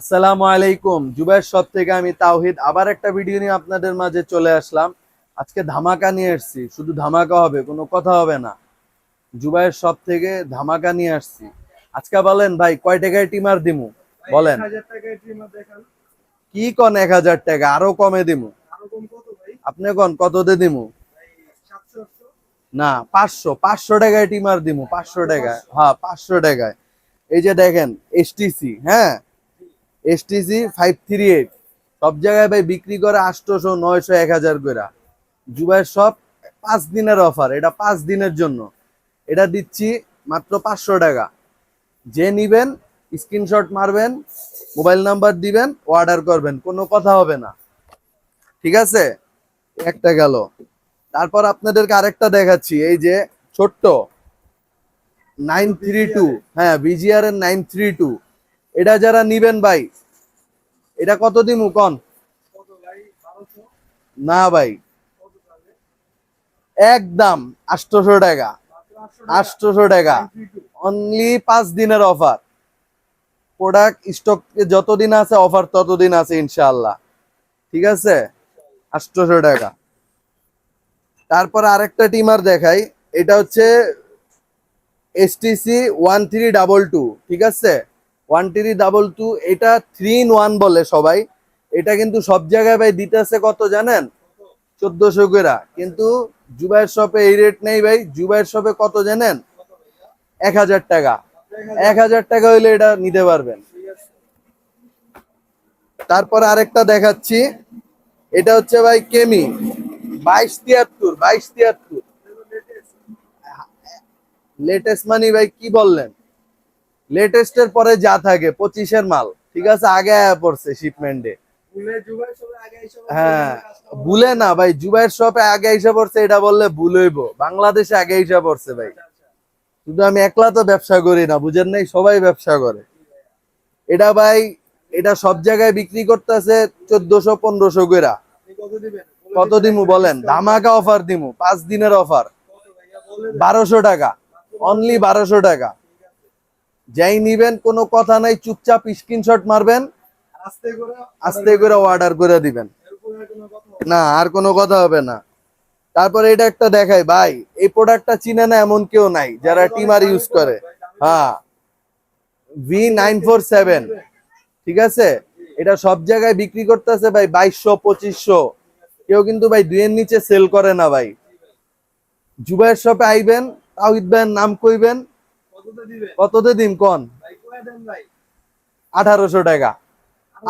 আসসালামু আলাইকুম। জুবাইর শপ থেকে আমি তাওহিদ আবার একটা ভিডিও নিয়ে আপনাদের মাঝে চলে আসলাম। আজকে ধামাকা নিয়ে এসেছি। শুধু ধামাকা হবে কোনো কথা হবে না। জুবাইর শপ থেকে ধামাকা নিয়ে আসছি। আজকে বলেন ভাই কয় টাকায় টিমার দিমু? বলেন। কি কন এক হাজার টাকা? আরও কমে দিমু। আরও কম কত ভাই? আপনি কন কত দিমু? না পাঁচশো। পাঁচশো টাকায় টিমার দিমু পাঁচশো টাকায়। হ্যাঁ পাঁচশো টাকায়। এই যে দেখেন এসটিসি হ্যাঁ? এসটিসি ফাইভ থ্রি এইট সব জায়গায় ভাই বিক্রি করে আটশোশো নয়শো এক হাজার করে জুবাইয়ের সব পাঁচ দিনের অফার এটা পাঁচ দিনের জন্য। এটা দিচ্ছি মাত্র পাঁচশো টাকা। যে নিবেন স্ক্রিনশট মারবেন মোবাইল নাম্বার দিবেন অর্ডার করবেন, কোনো কথা হবে না। ঠিক আছে? একটা গেল। তারপর আপনাদেরকে আরেকটা দেখাচ্ছি, এই যে ছোট্ট। নাইন থ্রি টু হ্যাঁ বিজিআর এর নাইন থ্রি টু এটা যারা নিবেন ভাই, এটা কত দিমু কন? না ভাই, একদম আটশোশো টাকা আটশোশো টাকা। অনলি পাঁচ দিনের অফার প্রোডাক্ট স্টক যতদিন আছে অফার ততদিন আছে ইনশাআল্লাহ। ঠিক আছে? আটশোশো টাকা। তারপর আরেকটা টিমার দেখাই, এটা হচ্ছে S STC one three double two ঠিক আছে? ওয়ান থ্রি ডাবল টু এটা থ্রি ইন ওয়ান বলে সবাই। এটা কিন্তু সব জায়গায় ভাই দিতেছে কত জানেন? চোদ্দশো করে। কিন্তু জুবাইয়ের শপে এই রেট নেই ভাই। জুবাইয়ের শপে কত জানেন? এক হাজার টাকা। এক হাজার টাকা হইলে এটা নিতে পারবেন। তারপর আরেকটা দেখাচ্ছি। এটা হচ্ছে ভাই কেমি বাইশ তিয়াত্তর বাইশ তিয়াত্তর। লেটেস্ট মানি ভাই কি বললেন? লেটেস্টের পরে যা থাকে পঁচিশের মাল ঠিক আছে? আগে পড়ছে শিপমেন্টে হ্যাঁ ভুলে না ভাই জুবাইয়ের শপে আগে এসে পড়ছে এটা বললে ভুল হইব। বাংলাদেশে আগে এসে পড়ছে ভাই। শুধু আমি একলা তো ব্যবসা করি না বুঝেন নাই? সবাই ব্যবসা করে। এটা ভাই এটা সব জায়গায় বিক্রি করতেছে চোদ্দশো পনেরোশো আপনি কত দিমু বলেন? ধামাকা অফার দিমু পাঁচ দিনের অফার। বারোশো টাকা। অনলি বারোশো টাকা। যাই নিবেন কোনো কথা নাই চুপচাপ স্ক্রিনশট মারবেন। আস্তে করে অর্ডার করে দিবেন। না। আর কোনো কথা হবে না। তারপরে এটা একটা দেখাই ভাই এই প্রোডাক্টটা চিনে না এমন কেউ নাই যারা টিমার ইউজ করে। হ্যাঁ। ভি নাইন ফোর সেভেন ঠিক আছে। এটা সব জায়গায় বিক্রি করতেছে ভাই বাইশশো পঁচিশশো। কেউ কিন্তু ভাই দুইয়ের নিচে সেল করে না ভাই। জুবাইয়ের শপে আইবেন তাওহিদ ভাইয়ের নাম কইবেন কততে দিন কন আঠারোশো টাকা।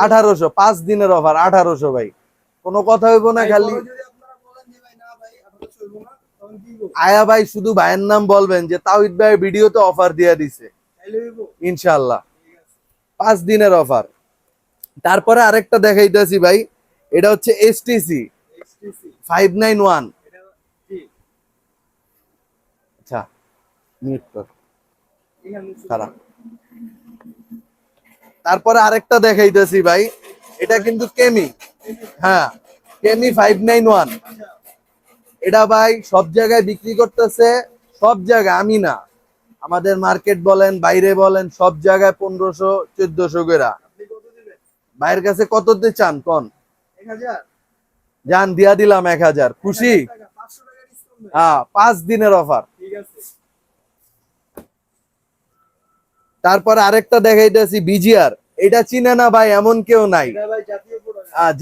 আঠারোশো পাঁচ দিনের অফার আঠারোশো ভাই। কোনো কথা হইব না খালি আয়া ভাই শুধু ভাইয়ের নাম বলবেন যে তাওহিদ ভাই ভিডিওতে অফার দিয়ে দিছে। ইনশাল্লাহ পাঁচ দিনের অফার। তারপরে আরেকটা দেখাইতেছি ভাই এটা হচ্ছে এসটিসি ফাইভ নাইন ওয়ান আচ্ছা মিউট কর। খারাপ তারপরে আরেকটা দেখাইতেছি ভাই এটা কিন্তু কেমি হ্যাঁ কেমি ফাইভ নাইন ওয়ান এটা ভাই সব জায়গায় বিক্রি করতেছে সব জায়গায় আমি না। আমাদের মার্কেট বলেন বাইরে বলেন সব জায়গায় পনেরোশো চোদ্দশো কত দিবেন? ভাইয়ের কাছে কততে চান কন? যান দিয়া দিলাম এক হাজার। খুশি? হ্যাঁ পাঁচ দিনের অফার ঠিক আছে। তারপর আরেকটা দেখাইতেছি বিজিআর। এটা চিনে না ভাই এমন কেউ নাই।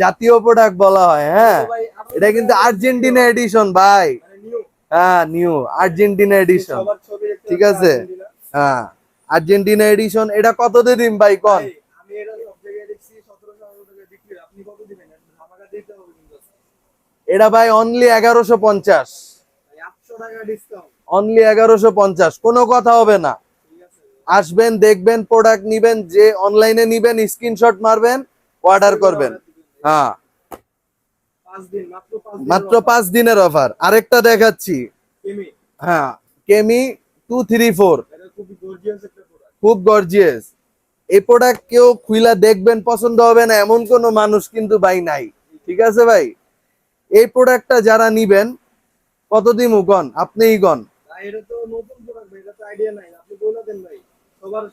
জাতীয় প্রোডাক্ট বলা হয় হ্যাঁ। এটা কিন্তু আর্জেন্টিনা এডিশন ভাই। মানে হ্যাঁ নিউ আর্জেন্টিনা এডিশন ঠিক আছে? হ্যাঁ আর্জেন্টিনা এডিশন এটা কত দিন ভাই কন? এটা ভাই অনলি এগারোশো পঞ্চাশ। অনলি এগারোশো পঞ্চাশ। কোনো কথা হবে না। আসবেন দেখবেন প্রোডাক্ট নিবেন যে অনলাইনে নিবেন স্ক্রিনশট মারবেন অর্ডার করবেন। হ্যাঁ। মাত্র পাঁচ দিনের অফার আরেকটা দেখাচ্ছি। হ্যাঁ কেমি টু থ্রি ফোর খুব গর্জিয়াস এই প্রোডাক্ট কেউ খুইলা দেখবেন পছন্দ হবে না এমন কোনো মানুষ কিন্তু ভাই নাই। ঠিক আছে ভাই? এই প্রোডাক্টটা যারা নিবেন কত দিমু গন আপনিই গন এটা তো নতুন প্রোডাক্ট ভাই এটা তো আইডিয়া নাই। আপনি বলে দেন ভাই। সবার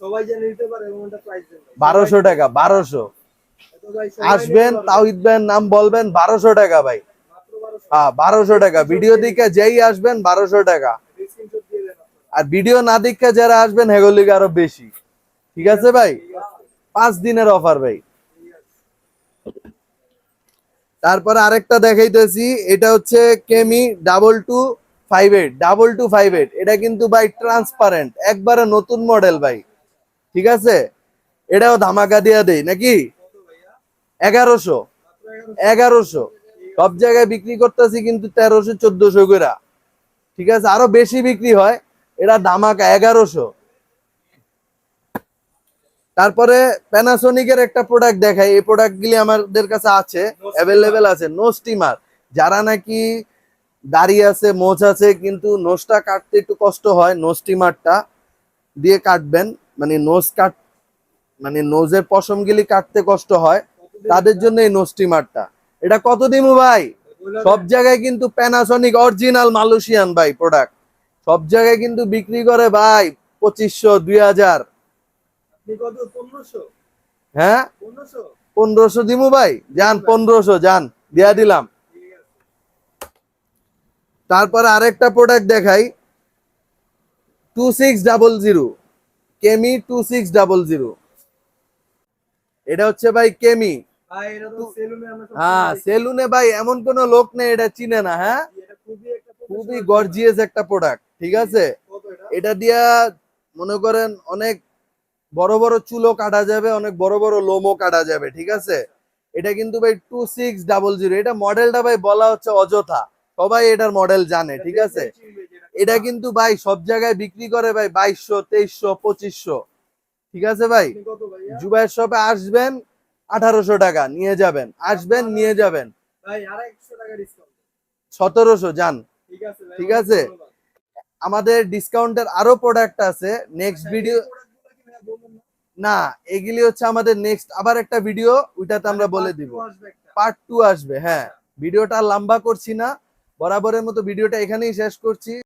সবাই যেন নিতে পারে এমন একটা প্রাইস বারোশো টাকা বারোশো। আসবেন তাওহিদ ভাইয়ের নাম বলবেন বারোশো টাকা ভাই। হ্যাঁ বারোশো টাকা। ভিডিও দিকে যেই আসবেন বারোশো টাকা। আর ভিডিও না দেখে যারা আসবেন হেগলিকে আরও বেশি। ঠিক আছে ভাই? পাঁচ দিনের অফার ভাই। তারপরে আরেকটা দেখাইতেছি এটা হচ্ছে Kemei double two five eight double two five eight এটা কিন্তু ভাই ট্রান্সপারেন্ট একবারে নতুন মডেল ভাই, ঠিক আছে? এটাও ধামাকা দিয়া দেই, নাকি? এগারোশো এগারোশো, সব জায়গায় বিক্রি করতেছি কিন্তু তেরোশো, চোদ্দশো করে ঠিক আছে? আরও বেশি বিক্রি হয়, এটা ধামাকা, এগারোশো। তারপরে প্যানাসোনিকের একটা প্রোডাক্ট দেখাই, এই প্রোডাক্ট গুলি আমাদের কাছে আছে অ্যাভেলেবেল আছে নো স্টিমার যারা নাকি দাড়ি আছে মোচ আছে কিন্তু নোজটা কাটতে একটু কষ্ট হয় নো স্টিমারটা দিয়ে কাটবেন। মানে নোজ কাট মানে নোজের পশমগুলি কাটতে কষ্ট হয় তাদের জন্য এই নো স্টিমারটা এটা কত দিমু ভাই? সব জায়গায় কিন্তু প্যানাসনিক অরিজিনাল মালয়েশিয়ান ভাই প্রোডাক্ট সব জায়গায় কিন্তু বিক্রি করে ভাই পঁচিশশো দুই হাজার। আপনি কত 1500 হ্যাঁ? পনেরোশো দিমু ভাই? যান পনেরোশো যান দিয়া দিলাম। তারপরে আরেকটা প্রোডাক্ট দেখাই। Two six double zero Kemei two six double zero এটা হচ্ছে ভাই কেমি হ্যাঁ সেলুনে ভাই এমন কোন লোক নেই এটা চিনে না হ্যাঁ? খুবই গর্জিয়াস একটা প্রোডাক্ট ঠিক আছে? এটা? এটা দিয়া মনে করেন অনেক বড় বড় চুলও কাটা যাবে অনেক বড় বড় লোমও কাটা যাবে ঠিক আছে? এটা কিন্তু ভাই টু সিক্স ডাবল জিরো এটা মডেলটা ভাই বলা হচ্ছে অযথা। সবাই এটার মডেল জানে ঠিক আছে? এটা কিন্তু ভাই সব জায়গায় বিক্রি করে ভাই বাইশশো তেইশশো পঁচিশশো। ঠিক আছে ভাই? জুবাইয়ের শপে আসবেন আঠারোশো টাকা নিয়ে যাবেন। আসবেন নিয়ে যাবেন। ভাই আর 100 টাকা ডিসকাউন্ট সতেরোশো যান। ঠিক আছে। আমাদের ডিসকাউন্টের আরও প্রোডাক্ট আছে। নেক্সট আচ্ছা, ভিডিও না? এগুলি হচ্ছে আমাদের নেক্সট আবার একটা ভিডিও ওইটাতে আমরা বলে দিব। পার্ট টু আসবে হ্যাঁ। ভিডিওটা আর লম্বা করছি না। বরাবরের মতো ভিডিওটা এখানেই শেষ করছি।